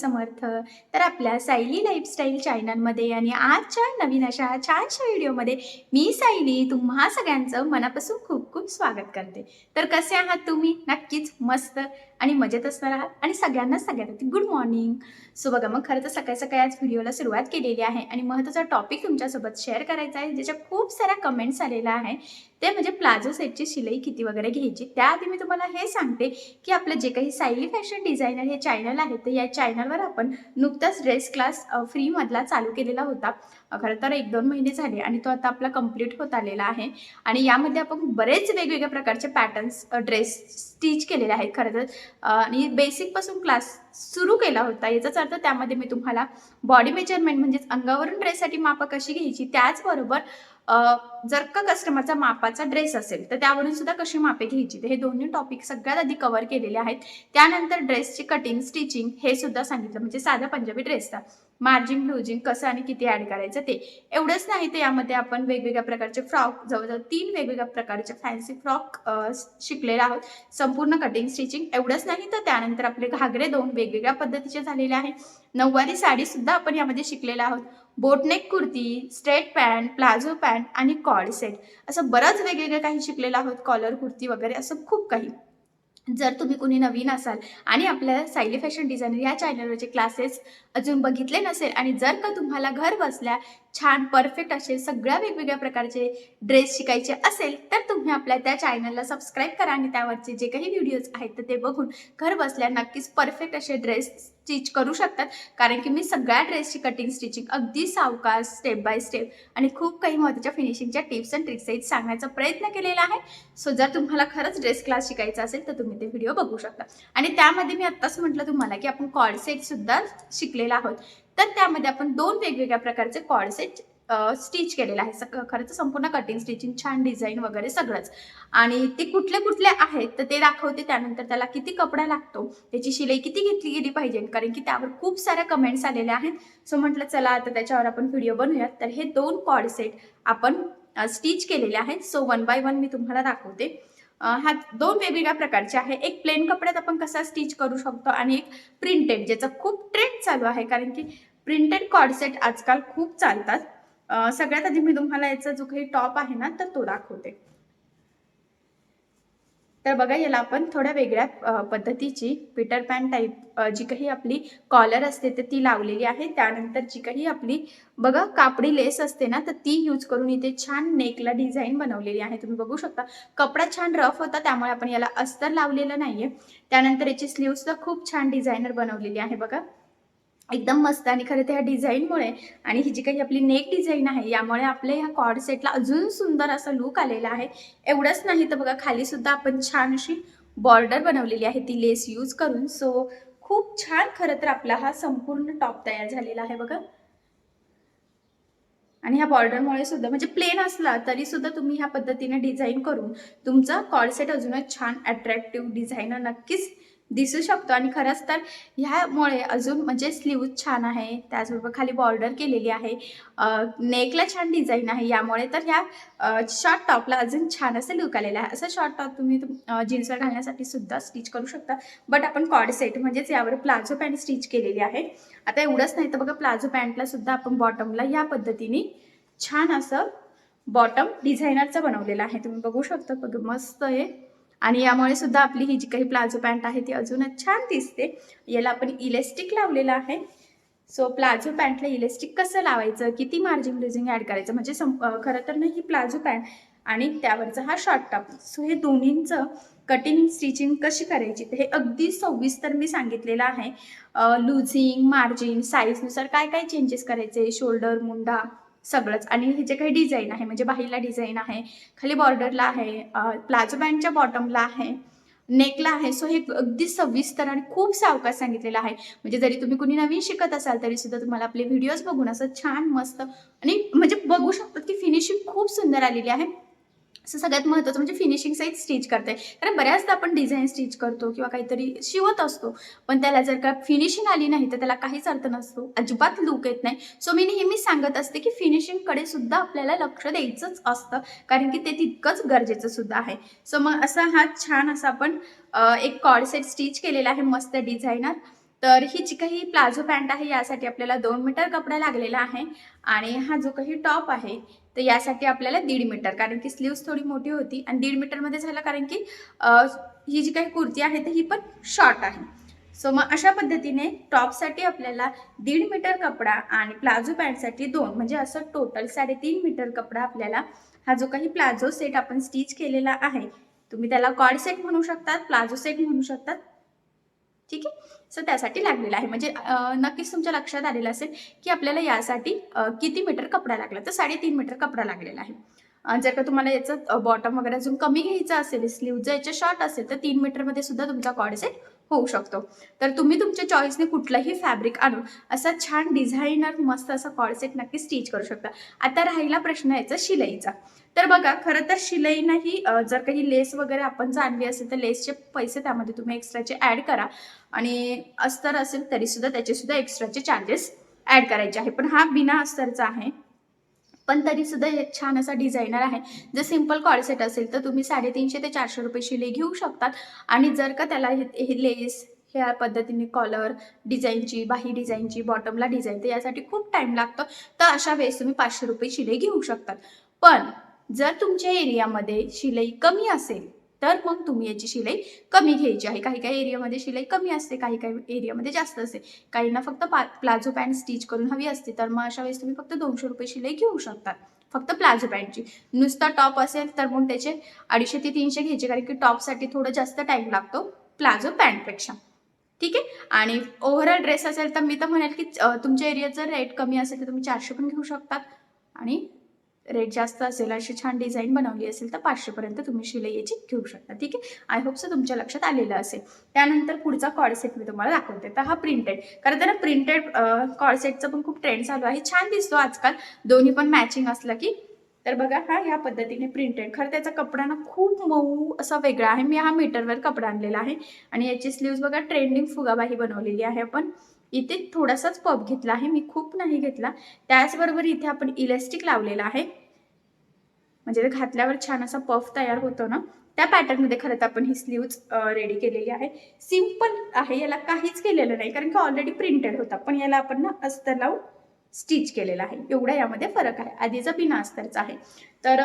समर्थ. तर आपल्या सायली लाईफस्टाईल चॅनलमध्ये आणि आजच्या नवीन अशा छानशा व्हिडिओमध्ये मी सायली तुम्हा सगळ्यांचं मनापासून खूप खूप स्वागत करते. तर कसे आहात तुम्ही? नक्कीच मस्त. आणि मजेत असणार आहात. आणि सगळ्यांना सगळ्यात गुड मॉर्निंग सो बघा मग खरं तर सकाळी सकाळी आज व्हिडिओला सुरुवात केलेली आहे. आणि महत्त्वाचा टॉपिक तुमच्यासोबत शेअर करायचा आहे ज्याच्या खूप साऱ्या कमेंट्स आलेल्या आहे ते म्हणजे प्लाझो सेटची शिलाई किती वगैरे घ्यायची. त्याआधी मी तुम्हाला हे सांगते की आपलं जे काही सायली फॅशन डिझायनर हे चॅनल आहे तर या चॅनलवर आपण नुकताच ड्रेस क्लास फ्रीमधला चालू केलेला होता. खरं तर एक दोन महिने झाले आणि तो आता आपला कंप्लीट होत आलेला आहे. आणि यामध्ये आपण बरेच वेगवेगळ्या प्रकारचे पॅटर्न्स ड्रेस स्टिच केलेले आहेत खरं तर. आणि बेसिकपासून क्लास सुरू केला होता. याचाच अर्थ त्यामध्ये मी तुम्हाला बॉडी मेजरमेंट म्हणजेच अंगावरून ड्रेससाठी मापं कशी घ्यायची त्याचबरोबर जर का कस्टमरचा मापाचा ड्रेस असेल तर त्यावरून सुद्धा कशी मापे घ्यायची? तर हे दोन्ही टॉपिक सगळ्यात आधी कव्हर केलेले आहेत. त्यानंतर ड्रेसची कटिंग स्टिचिंग हे सुद्धा सांगितलं. म्हणजे साधा पंजाबी ड्रेसचा मार्जिन ब्लुजिंग कसं आणि किती ॲड करायचं ते. एवढंच नाही तर यामध्ये आपण वेगवेगळ्या प्रकारचे फ्रॉक जवळजवळ तीन वेगवेगळ्या प्रकारचे फॅन्सी फ्रॉक शिकलेले आहोत. संपूर्ण कटिंग स्टिचिंग एवढंच नाही तर त्यानंतर आपले घागरे दोन वेगवेगळ्या पद्धतीचे झालेले आहे. नऊवारी साडी सुद्धा आपण यामध्ये शिकलेले आहोत. Boatneck kurti straight pant palazzo pant आणि कॉड सेट असं बरंच वेगवेगळे काही शिकलेलं आहोत. कॉलर कुर्ती वगैरे असं खूप काही. जर तुम्ही कुणी नवीन असाल आणि आपल्या सायली फॅशन डिझायनर या चॅनलवरचे क्लासेस अजून बघितले नसेल आणि जर का तुम्हाला घर बसल्या छान परफेक्ट असे सगळ्या वेगवेगळ्या प्रकारचे ड्रेस शिकायचे असेल तर तुम्ही आपल्या त्या चॅनलला सबस्क्राईब करा आणि त्यावरचे जे काही व्हिडिओज आहेत तर ते बघून घर बसल्या नक्कीच परफेक्ट असे ड्रेस स्टिच करू शकतात. कारण की मी सगळ्या ड्रेसची कटिंग स्टिचिंग अगदी सावकाश स्टेप बाय स्टेप आणि खूप काही महत्त्वाच्या फिनिशिंगच्या टिप्स अँड ट्रिक्स आहेत सांगण्याचा प्रयत्न केलेला आहे. सो जर तुम्हाला खरंच ड्रेस क्लास शिकायचा असेल तर तुम्ही ते व्हिडिओ बघू शकता. आणि त्यामध्ये मी आत्ताच म्हटलं तुम्हाला की आपण कॉड सेटसुद्धा शिकलेला आहोत. तर त्यामध्ये आपण दोन वेगवेगळ्या प्रकारचे कॉडसेट स्टिच केलेलं आहे. खरं तर संपूर्ण कटिंग स्टिचिंग छान डिझाईन वगैरे सगळंच. आणि ते कुठले कुठले आहेत तर ते दाखवते त्यानंतर त्याला किती कपडा लागतो त्याची शिलाई किती घेतली गेली पाहिजे कारण की त्यावर खूप साऱ्या कमेंट्स आलेल्या आहेत. सो म्हटलं चला आता त्याच्यावर आपण व्हिडिओ बनवूयात. तर हे दोन कॉड सेट आपण स्टिच केलेले आहेत. सो वन बाय वन मी तुम्हाला दाखवते. हा दोन वेगवेगळ्या प्रकारचे आहे. एक प्लेन कपड्यात आपण कसा स्टिच करू शकतो आणि एक प्रिंटेड ज्याचा खूप ट्रेंड चालू आहे. कारण की प्रिंटेड कॉडसेट आजकाल खूप चालतात. सगळ्यात आधी मी तुम्हाला याचा जो काही टॉप आहे ना तर तो दाखवते. तर बघा याला आपण थोड्या वेगळ्या पद्धतीची पीटर पॅन टाईप जी काही आपली कॉलर असते तर ती लावलेली आहे. त्यानंतर जी काही आपली बघा कापडी लेस असते ना तर ती यूज करून इथे छान नेकला डिझाईन बनवलेली आहे. तुम्ही बघू शकता कपडा छान रफ होता त्यामुळे आपण याला अस्तर लावलेलं नाहीये. त्यानंतर याची स्लीव सुद्धा खूप छान डिझायनर बनवलेली आहे बघा. एकदम मस्त आणि खरं तर ह्या डिझाईनमुळे आणि ही जी काही आपली नेक डिझाईन आहे यामुळे आपल्या ह्या कॉर्ड सेटला अजून सुंदर असा लुक आलेला आहे. एवढंच नाही तर बघा खाली सुद्धा आपण छान अशी बॉर्डर बनवलेली आहे ती लेस यूज करून. सो खूप छान खरं तर आपला हा संपूर्ण टॉप तयार झालेला आहे बघा. आणि ह्या बॉर्डरमुळे सुद्धा म्हणजे प्लेन असला तरी सुद्धा तुम्ही ह्या पद्धतीने डिझाईन करून तुमचा कॉडसेट अजूनच छान अट्रॅक्टिव्ह डिझाईनर नक्कीच दिसू शकतो. आणि खरंच तर ह्यामुळे अजून म्हणजे स्लीव छान आहे. त्याचबरोबर खाली बॉर्डर केलेली आहे. नेकला छान डिझाईन आहे. यामुळे तर ह्या शॉर्ट टॉपला अजून छान असं लुक आलेलं आहे. असं शॉर्ट टॉप तुम्ही जीन्सवर घालण्यासाठी सुद्धा स्टिच करू शकता. बट आपण कॉड सेट म्हणजेच यावर प्लाझो पॅन्ट स्टिच केलेली आहे. आता एवढंच नाही तर बघा प्लाझो पॅन्टला सुद्धा आपण बॉटमला या पद्धतीने छान असं बॉटम डिझायनरचं बनवलेलं आहे. तुम्ही बघू शकता. बघ मस्त आहे. आणि यामुळे सुद्धा आपली ही जी काही प्लाझो पॅन्ट आहे ती अजूनच छान दिसते. याला आपण इलेस्टिक लावलेलं आहे. सो प्लाझो पॅन्टला इलेस्टिक कसं लावायचं? किती मार्जिन लुझिंग ॲड करायचं? म्हणजे सं खरं तर नाही ही प्लाझो पॅन्ट आणि त्यावरचा हा शॉर्ट टॉप सो हे दोन्हींचं कटिंग स्टिचिंग कशी करायची? तर हे अगदी सविस्तर मी सांगितलेलं आहे. लुझिंग मार्जिन साईजनुसार काय काय चेंजेस करायचे? शोल्डर मुंडा सगळंच. आणि हे जे काही डिझाईन आहे म्हणजे बाहीला डिझाईन आहे खाली बॉर्डरला आहे प्लाझो बँडच्या बॉटमला आहे नेकला आहे. सो हे अगदी सविस्तर आणि खूप सावकाश सांगितलेलं आहे. म्हणजे जरी तुम्ही कुणी नवीन शिकत असाल तरी सुद्धा तुम्हाला आपले व्हिडिओज बघून असं छान मस्त आणि म्हणजे बघू शकतात की फिनिशिंग खूप सुंदर आलेली आहे. असं सगळ्यात महत्त्वाचं म्हणजे फिनिशिंग साईज स्टिच करते कारण बऱ्याचदा आपण डिझाईन स्टिच करतो किंवा काहीतरी शिवत असतो पण त्याला जर का फिनिशिंग आली नाही तर त्याला काहीच अर्थ नसतो. अजिबात लुक येत नाही. सो मी नेहमी सांगत असते की फिनिशिंगकडे सुद्धा आपल्याला लक्ष द्यायचंच असतं. कारण की ते तितकंच गरजेचं सुद्धा आहे. सो मग असा हा छान असा आपण एक कॉर्ड सेट स्टिच केलेला आहे मस्त डिझायनर तर ही जी काही प्लाझो पॅन्ट आहे यासाठी आपल्याला दोन मीटर कपडा लागलेला आहे. आणि हा जो काही टॉप आहे तर यासाठी आपल्याला दीड मीटर कारण की स्लीव्स थोडी मोठी होती आणि दीड मीटरमध्ये झालं कारण की ही जी काही कुर्ती आहे तर ही पण शॉर्ट आहे. सो मग अशा पद्धतीने टॉपसाठी आपल्याला दीड मीटर कपडा आणि प्लाझो पॅन्टसाठी दोन म्हणजे असं टोटल साडेतीन मीटर कपडा आपल्याला हा जो काही प्लाझो सेट आपण स्टिच केलेला आहे तुम्ही त्याला कॉड सेट म्हणू शकतात प्लाझो सेट म्हणू शकतात ठीक आहे? सो त्यासाठी लागलेला आहे. म्हणजे नक्कीच तुमच्या लक्षात आलेलं असेल की आपल्याला यासाठी किती मीटर कपडा लागला? तर साडेतीन मीटर कपडा लागलेला आहे. जर का तुम्हाला याचं बॉटम वगैरे अजून कमी घ्यायचं असेल स्लीव जर याच्या शॉर्ट असेल तर तीन मीटरमध्ये सुद्धा तुमचा कॉड सेट होऊ शकतो. तर तुम्ही तुमच्या चॉईसने कुठलंही फॅब्रिक आणून असा छान डिझायनर मस्त असा कॉडसेट नक्की स्टिच करू शकता. आता राहिला प्रश्न याचा शिलाईचा. तर बघा खरं तर शिलाईनाही जर काही लेस वगैरे आपण जाणली असेल तर लेसचे पैसे त्यामध्ये तुम्ही एक्स्ट्राचे ॲड करा. आणि अस्तर असेल तरीसुद्धा त्याचेसुद्धा त्याचे सुद्धा एक्स्ट्राचे चार्जेस ॲड करायचे आहे. पण हा बिना अस्तरचा आहे. पण तरी सुद्धा हे छान असा डिझायनर आहे. जर सिंपल कॉडसेट असेल तर तुम्ही साडेतीनशे ते चारशे रुपये शिले घेऊ शकतात. आणि जर का त्याला हे हे लेस ह्या पद्धतीने कॉलर डिझाईनची बाही डिझाईनची बॉटमला डिझाईन तर यासाठी खूप टाईम लागतो. तर अशा वेळेस तुम्ही पाचशे रुपये शिलाई घेऊ शकतात. पण जर तुमच्या एरियामध्ये शिलाई कमी असेल तर मग तुम्ही याची शिलाई कमी घ्यायची आहे. काही काही एरियामध्ये शिलाई कमी असते काही काही एरियामध्ये जास्त असते. काहींना फक्त पा प्लाझो पॅन्ट स्टिच करून हवी असते. तर मग अशा वेळेस तुम्ही फक्त दोनशे रुपये शिलाई घेऊ शकतात फक्त प्लाझो पॅन्टची. नुसता टॉप असेल तर मग त्याचे अडीचशे ते तीनशे घ्यायचे. कारण की टॉपसाठी थोडं जास्त टाईम लागतो प्लाझो पॅन्टपेक्षा. ठीक आहे? आणि ओव्हरऑल ड्रेस असेल तर मी तर म्हणेल की तुमच्या एरियात जर रेट कमी असेल तर तुम्ही चारशे पण घेऊ शकतात. आणि रेट जास्त असेल अशी छान डिझाईन बनवली असेल तर पाचशेपर्यंत तुम्ही शिलाई याची घेऊ शकता ठीक आहे? आय होप सो तुमच्या लक्षात आलेलं असेल. त्यानंतर पुढचा कॉडसेट मी तुम्हाला दाखवते. तर हा प्रिंटेड कारण तर प्रिंटेड कॉडसेटचा पण खूप ट्रेंड चालू आहे. छान दिसतो आजकाल. दोन्ही पण मॅचिंग असलं की. तर बघा हा ह्या पद्धतीने प्रिंटेड खरं त्याचा कपडा ना खूप मऊ असा वेगळा आहे. मी हा मीटरवर कपडा आणलेला आहे. आणि याची स्लीव्ज बघा ट्रेंडिंग फुगाबाही बनवलेली आहे आपण. इथे थोडासाच पप घेतला आहे. मी खूप नाही घेतला. त्याचबरोबर इथे आपण इलेस्टिक लावलेला आहे. म्हणजे घातल्यावर छान असा पफ तयार होतो ना त्या पॅटर्नमध्ये खरं तर आपण ही स्लीव्ज रेडी केलेली आहे. सिंपल आहे याला काहीच केलेलं नाही कारण की ऑलरेडी प्रिंटेड होता पण याला आपण ना अस्तर लावून स्टिच केलेला आहे. एवढा यामध्ये फरक आहे. आधीचा बिना अस्तरचा आहे. तर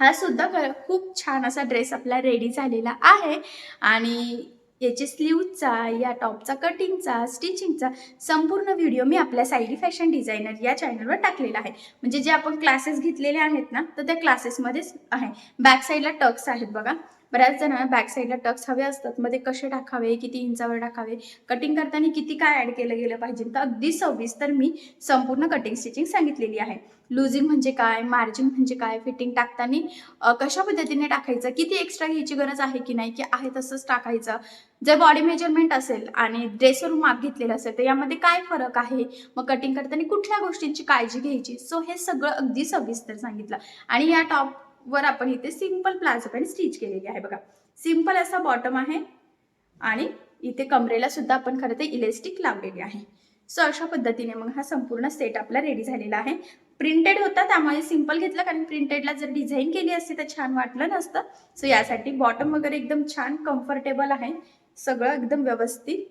हा सुद्धा खरं खूप छान असा ड्रेस आपला रेडी झालेला आहे. आणि याची स्लीवचा या टॉपचा कटिंगचा स्टिचिंगचा संपूर्ण व्हिडिओ मी आपल्या सायली फॅशन डिझायनर या चॅनलवर टाकलेला आहे. म्हणजे जे आपण क्लासेस घेतलेले आहेत ना तर त्या क्लासेसमध्येच आहे. बॅक साईडला टक्स आहेत बघा. बऱ्याच जणांना बॅक साईडला टक्स हवे असतात. मध्ये कसे टाकावे? किती इंचावर टाकावे? कटिंग करताना किती काय ॲड केलं गेलं पाहिजे? तर अगदी सविस्तर मी संपूर्ण कटिंग स्टिचिंग सांगितलेली आहे. लुझिंग म्हणजे काय? मार्जिन म्हणजे काय? फिटिंग टाकताना कशा पद्धतीने टाकायचं? किती एक्स्ट्रा घ्यायची गरज आहे की नाही? की आहे तसंच टाकायचं? जर बॉडी मेजरमेंट असेल आणि ड्रेसवर माप घेतलेलं असेल तर यामध्ये काय फरक आहे? मग कटिंग करताना कुठल्या गोष्टींची काळजी घ्यायची? सो हे सगळं अगदी सविस्तर सांगितलं. आणि या टॉप वर आपण इथे सिंपल प्लाझो पॅन्ट स्टिच केलेली आहे बघा. सिंपल असा बॉटम आहे आणि इथे कमरेला सुद्धा आपण खरं तर इलेस्टिक लावलेली आहे. सो अशा पद्धतीने मग हा संपूर्ण सेट आपला रेडी झालेला आहे. प्रिंटेड होता त्यामुळे सिंपल घेतला कारण प्रिंटेडला जर डिझाईन केली असते तर छान वाटलं नसतं. सो यासाठी बॉटम वगैरे एकदम छान कम्फर्टेबल आहे. सगळं एकदम व्यवस्थित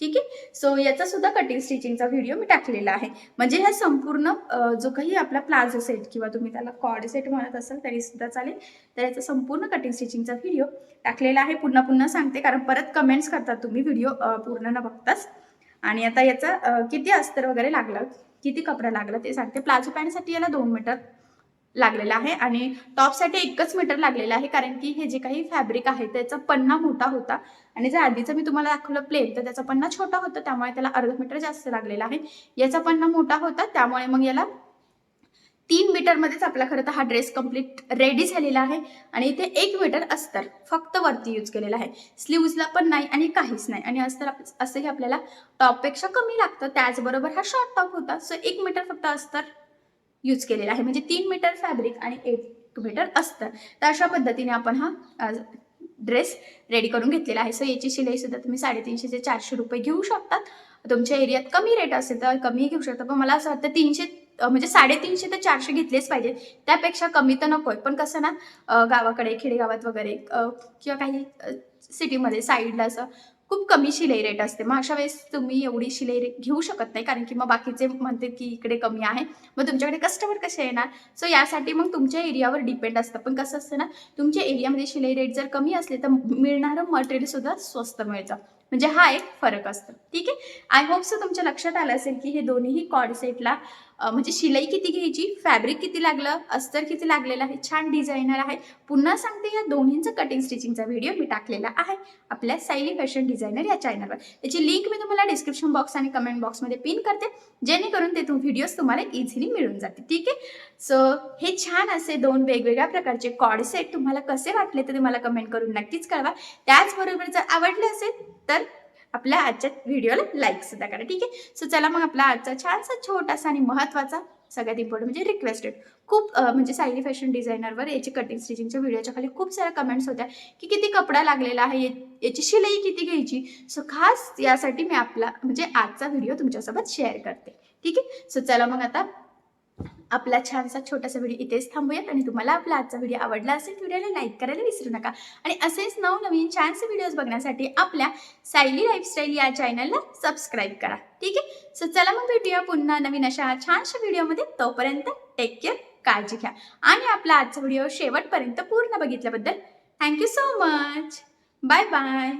ठीक आहे? सो याचा सुद्धा कटिंग स्टिचिंगचा व्हिडिओ मी टाकलेला आहे. म्हणजे हा संपूर्ण जो काही आपला प्लाझो सेट किंवा तुम्ही त्याला कॉड सेट म्हणत असाल तरी सुद्धा चालेल. तर याचा संपूर्ण कटिंग स्टिचिंगचा व्हिडिओ टाकलेला आहे. पुन्हा पुन्हा सांगते कारण परत कमेंट्स करतात तुम्ही व्हिडिओ पूर्ण न बघताच. आणि आता याचा किती अस्तर वगैरे लागलं किती कपडा लागला ते सांगते. प्लाझो पॅन्टसाठी याला दोन मीटर लागलेला आहे आणि टॉपसाठी एकच मीटर लागलेलं आहे कारण की हे जे काही फॅब्रिक आहे त्याचा पन्ना मोठा होता. आणि जर आधीचं मी तुम्हाला दाखवलं प्लेन तर त्याचा पन्ना छोटा होता त्यामुळे त्याला अर्ध मीटर जास्त लागलेला आहे. याचा पन्ना मोठा होता त्यामुळे मग याला तीन मीटरमध्येच आपला खरं तर हा ड्रेस कंप्लीट रेडी झालेला आहे. आणि इथे एक मीटर अस्तर फक्त वरती यूज केलेला आहे. स्लीव्जला पण नाही आणि काहीच नाही. आणि अस्तर असंही आपल्याला टॉपपेक्षा कमी लागतं. त्याचबरोबर हा शॉर्ट टॉप होता. सो एक मीटर फक्त अस्तर यूज केलेला आहे. म्हणजे तीन मीटर फॅब्रिक आणि एक मीटर असतं तर अशा पद्धतीने आपण हा ड्रेस रेडी करून घेतलेला आहे. सो याची शिलाई सुद्धा तुम्ही साडेतीनशे ते चारशे रुपये घेऊ शकतात तुमच्या एरियात कमी रेट असेल तर कमी घेऊ शकता. पण मला असं वाटतं तीनशे म्हणजे साडेतीनशे ते चारशे घेतलेच पाहिजे. त्यापेक्षा कमी तर नको आहे पण कसं ना गावाकडे खेडेगावात वगैरे किंवा काही सिटीमध्ये साईडला असं खूप कमी शिलाई रेट असते. मग अशा वेळेस तुम्ही एवढी शिलाई रेट घेऊ शकत नाही. कारण की मग बाकीचे म्हणते की इकडे कमी आहे. मग तुमच्याकडे कस्टमर कसे येणार? सो यासाठी मग तुमच्या एरियावर डिपेंड असतं. पण कसं असतं ना तुमच्या एरियामध्ये शिलाई रेट जर कमी असले तर मिळणारं मटेरियल सुद्धा स्वस्त मिळतं. म्हणजे हा एक फरक असतो. ठीक आहे? आय होप सो तुमच्या लक्षात आलं असेल की हे दोन्हीही कॉड सेटला म्हणजे शिलाई किती घ्यायची? फॅब्रिक किती लागलं? अस्तर किती लागलेलं आहे? छान डिझायनर आहे. पुन्हा सांगते या दोन्हींचा कटिंग स्टिचिंगचा व्हिडिओ मी टाकलेला आहे आपल्या सायली फॅशन डिझायनर या चॅनलवर त्याची लिंक मी तुम्हाला डिस्क्रिप्शन बॉक्स आणि कमेंट बॉक्समध्ये पिन करते. जेणेकरून ते तुम व्हिडिओज तुम्हाला इझिली मिळून जाते ठीक आहे? सो हे छान असे दोन वेगवेगळ्या प्रकारचे कॉड सेट तुम्हाला कसे वाटले ते तुम्हाला कमेंट करून नक्कीच कळवा. त्याचबरोबर जर आवडले असेल तर आपल्या आजच्या व्हिडिओला लाईक सुद्धा करा ठीक आहे? सो चला मग आपला आजचा छानसा छोटासा आणि महत्त्वाचा सगळ्यात इम्पॉर्टंट म्हणजे रिक्वेस्टेड खूप म्हणजे सायली फॅशन डिझायनरवर याची कटिंग स्टिचिंगच्या व्हिडिओच्या खाली खूप साऱ्या कमेंट्स होत्या की किती कपडा लागलेला आहे याची शिलाई किती घ्यायची? सो खास यासाठी मी आपला म्हणजे आजचा व्हिडिओ तुमच्यासोबत शेअर करते ठीक आहे? सो चला मग आता आपला छानसा छोटासा व्हिडिओ इथेच थांबूयात आणि तुम्हाला आपला आजचा व्हिडिओ आवडला असेल व्हिडिओला लाईक करायला विसरू नका. आणि असेच नवनवीन छानसे व्हिडिओज बघण्यासाठी आपल्या सायली लाईफस्टाईल या चॅनलला सबस्क्राईब करा. ठीक आहे? सो चला मग भेटूया पुन्हा नवीन अशा छानशा व्हिडिओमध्ये तोपर्यंत टेक केअर काळजी घ्या. आणि आपला आजचा व्हिडिओ शेवटपर्यंत पूर्ण बघितल्याबद्दल thank you so much bye bye